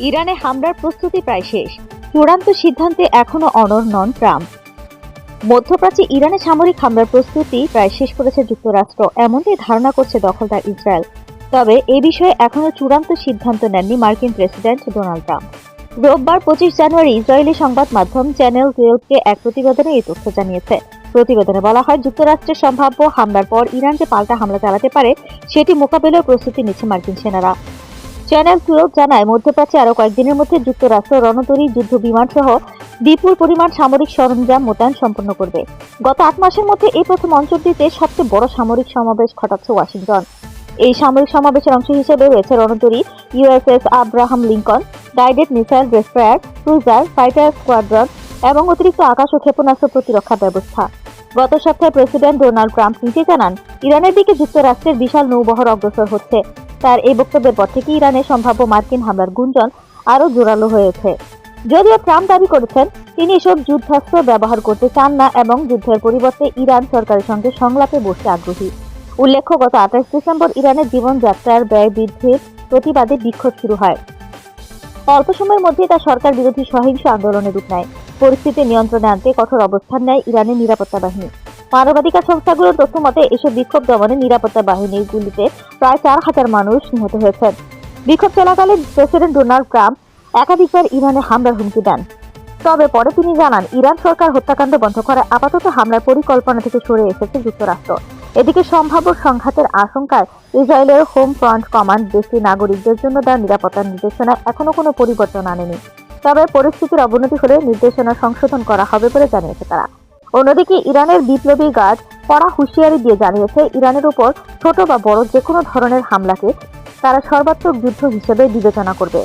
ইরানে হামলার প্রস্তুতি প্রায় শেষ। চূড়ান্ত সিদ্ধান্তে এখনও অনর নন ট্রাম্প। মধ্যপ্রাচ্যে ইরানে সামরিক হামলার প্রস্তুতি প্রায় শেষ করেছে যুক্তরাষ্ট্র, এমনটাই ধারণা করছে দখলদার ইসরায়েল। তবে এ বিষয়ে এখনও চূড়ান্ত সিদ্ধান্ত নেননি মার্কিন প্রেসিডেন্ট ডোনাল্ড ট্রাম্প। রোববার পঁচিশ জানুয়ারি ইসরায়েলি সংবাদ মাধ্যম চ্যানেল টুয়েলভকে এক প্রতিবেদনে এই তথ্য জানিয়েছে। প্রতিবেদনে বলা হয়, যুক্তরাষ্ট্রের সম্ভাব্য হামলার পর ইরান যে পাল্টা হামলা চালাতে পারে, সেটি মোকাবেলার প্রস্তুতি নিচ্ছে মার্কিন সেনারা। চ্যানেল টুয়েলভ জানায়, মধ্যপ্রাচ্যে আরও কয়েকদিনের মধ্যে যুক্তরাষ্ট্র রণতরী যুদ্ধ বিমান সহ বিপুল পরিমাণ সামরিক সরঞ্জাম মোতায়েন সম্পন্ন করবে। গত আট মাসের মধ্যে এই প্রথম অঞ্চলটিতে সবচেয়ে বড় সামরিক সমাবেশ ঘটাচ্ছে ওয়াশিংটন। এই সামরিক সমাবেশের অংশ হিসেবে রয়েছে রণতরী, USS Abraham Lincoln, guided missile destroyer cruiser, fighter squadron এবং অতিরিক্ত আকাশ ও ক্ষেপণাস্ত্র প্রতিরক্ষা ব্যবস্থা। গত সপ্তাহে প্রেসিডেন্ট ডোনাল্ড ট্রাম্প নিজে জানান, ইরানের দিকে যুক্তরাষ্ট্রের বিশাল নৌবহর অগ্রসর হচ্ছে। তার এই বক্তব্যের পর থেকে ইরানের সম্ভাব্য মার্কিন হামলার গুঞ্জন আরও জোরালো হয়েছে। যদিও ট্রাম্প দাবি করেছেন, তিনি এসব যুদ্ধাস্ত্র ব্যবহার করতে চান না এবং যুদ্ধের পরিবর্তে ইরান সরকারের সঙ্গে সংলাপে বসতে আগ্রহী। উল্লেখ্য, গত আঠাশ ডিসেম্বর ইরানের জীবনযাত্রার ব্যয় বৃদ্ধির প্রতিবাদে বিক্ষোভ শুরু হয়। অল্প সময়ের মধ্যে তা সরকার বিরোধী সহিংস আন্দোলনের রূপ নেয়। পরিস্থিতি নিয়ন্ত্রণে আনতে কঠোর অবস্থান নেয় ইরানের নিরাপত্তা বাহিনী। মানবাধিকার সংস্থাগুলোর তথ্য মতে, এসব বিক্ষোভ দমনে নিরাপত্তা বাহিনীর গুলিতে প্রায় চার হাজার মানুষ নিহত হয়েছেন। বিক্ষোভ চলাকালে প্রেসিডেন্ট ডোনাল্ড ট্রাম্প একাধিকবার ইরানে হামলার হুমকি দেন। তবে পরে তিনি জানান, ইরান সরকার হত্যাকাণ্ড বন্ধ করায় আপাতত হামলার পরিকল্পনা থেকে সরে এসেছে যুক্তরাষ্ট্র। এদিকে সম্ভাব্য সংঘাতের আশঙ্কায় ইসরায়েলের হোম ফ্রন্ট কমান্ড দেশটির নাগরিকদের জন্য দেওয়া নিরাপত্তা নির্দেশনায় এখনও কোনো পরিবর্তন আনেনি। তবে পরিস্থিতির অবনতি হলে নির্দেশনা সংশোধন করা হবে বলে জানিয়েছে তারা। অন্যদিকে ইরানের বিপ্লবী গার্ড কড়া হুঁশিয়ারি দিয়ে জানিয়েছে, ইরানের উপর ছোট বা বড় যে কোনো ধরনের হামলাকে তারা সর্বাত্মক যুদ্ধ হিসেবে বিবেচনা করবে।